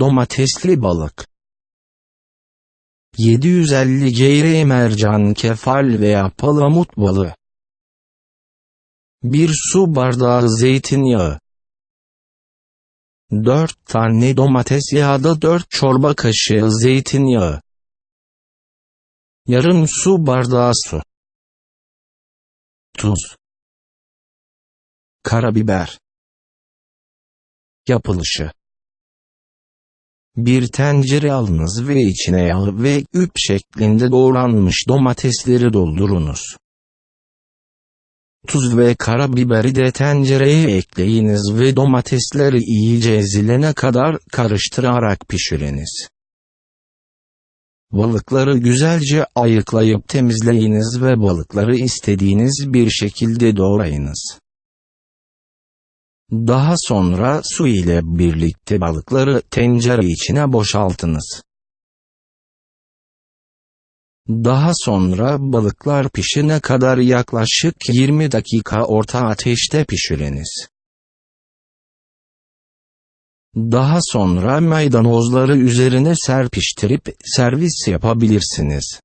Domatesli balık. 750 geyre mercan kefal veya palamut balığı. 1 su bardağı zeytinyağı. 4 tane domates yağda 4 çorba kaşığı zeytinyağı. Yarım su bardağı su. Tuz. Karabiber. Yapılışı Bir tencere alınız ve içine yağ ve üp şeklinde doğranmış domatesleri doldurunuz. Tuz ve karabiberi de tencereye ekleyiniz ve domatesleri iyice ezilene kadar karıştırarak pişiriniz. Balıkları güzelce ayıklayıp temizleyiniz ve balıkları istediğiniz bir şekilde doğrayınız. Daha sonra su ile birlikte balıkları tencere içine boşaltınız. Daha sonra balıklar pişene kadar yaklaşık 20 dakika orta ateşte pişiriniz. Daha sonra maydanozları üzerine serpiştirip servis yapabilirsiniz.